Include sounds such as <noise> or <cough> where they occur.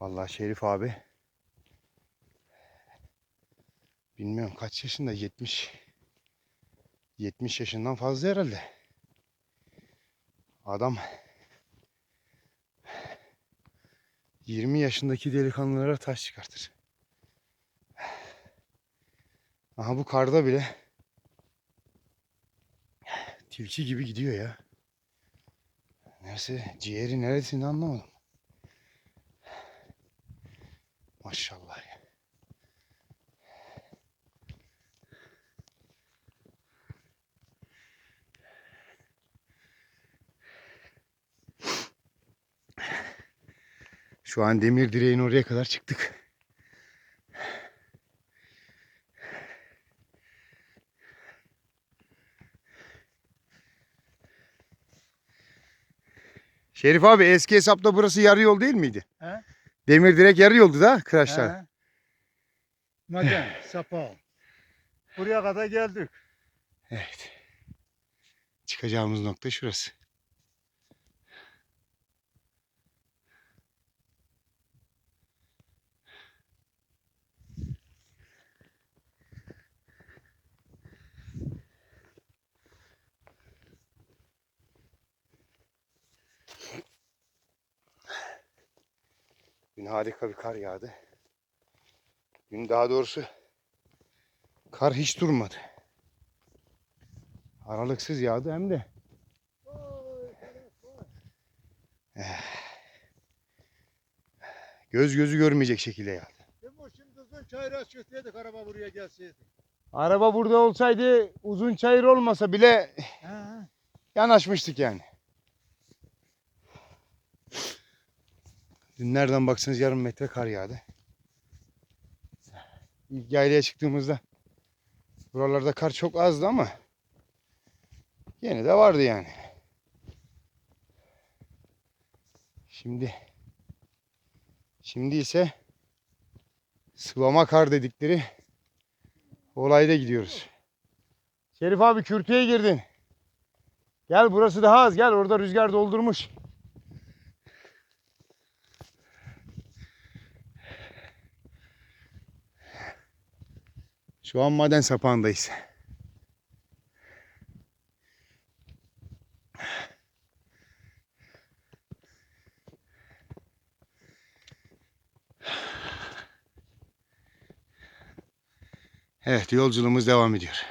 Vallahi Şerif abi. Bilmiyorum kaç yaşında 70 70 yaşından fazla herhalde. Adam 20 yaşındaki delikanlılara taş çıkartır. Aha bu karda bile tilki gibi gidiyor ya. Neresi ciğeri neresini anlamadım. Maşallah. Şu an demir direğin oraya kadar çıktık. Şerif abi eski hesapta burası yarı yol değil miydi? He? Demir direk yarı yoldu da Kıraçlar. He. Maden, <laughs> sapa. Buraya kadar geldik. Evet. Çıkacağımız nokta şurası. Dün harika bir kar yağdı. Dün daha doğrusu kar hiç durmadı. Aralıksız yağdı hem de. Göz gözü görmeyecek şekilde yağdı. Değil mi? Şimdi uzun çayıra çıksaydık araba buraya gelseydi. Araba burada olsaydı uzun çayır olmasa bile he. yanaşmıştık yani. Dün nereden baksanız yarım metre kar yağdı. İlk yaylaya çıktığımızda buralarda kar çok azdı ama yine de vardı yani. Şimdi şimdi ise sıvama kar dedikleri olayda gidiyoruz. Şerif abi kürtüye girdin. Gel burası daha az gel orada rüzgar doldurmuş. Şu an maden sapağındayız. Evet yolculuğumuz devam ediyor.